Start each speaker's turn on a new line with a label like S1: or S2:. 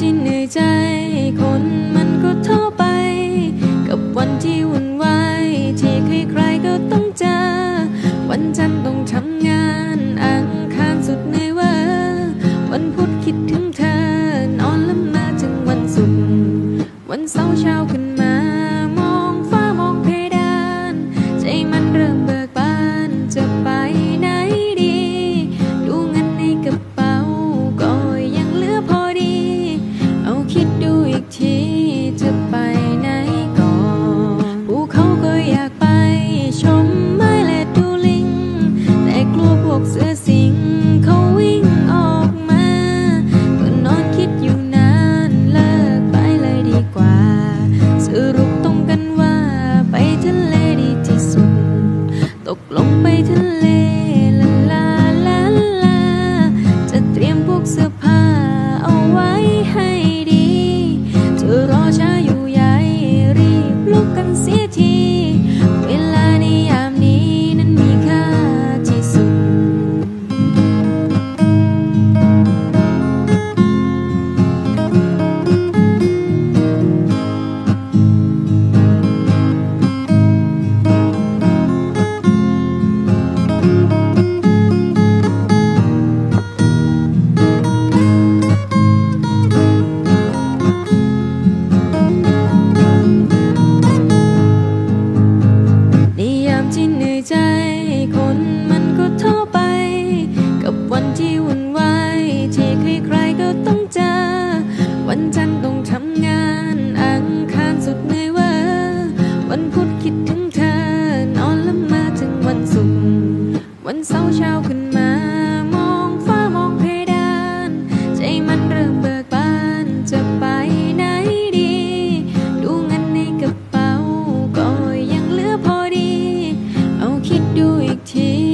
S1: ที่เหนื่อยใจ คนมันก็เท่าไป กับวันที่วุ่นวายที่ใครๆก็ต้องเจอ วันจันทร์ต้องทำงาน อังคารสุดเหนื่อยเวอวันพุธคิดถึงเธอ นอนแล้วมาถึงวันศุกร์วันเสาร์เช้าขึ้นมา เอาคิดดูอีกทีจะไปไหนก่อนภูเขาก็อยากไปชมไม้และดูลิง แต่กลัวพวกเสือสิงเขาวิ่งออกมาก็นอนคิดอยู่นานเลิกไปเลยดีกว่า สรุปตรงกันว่าไปทะเลดีที่สุด ตกลงไปทะเลลาลาลาจะเตรียมพวกเสื้อผ้า วันเสาร์เช้าขึ้นมา มองฟ้ามองเพดาน ใจมันเริ่มเบิกบาน จะไปไหนดี ดูเงินในกระเป๋า ก็ยังเหลือพอดี เอาคิดดูอีกที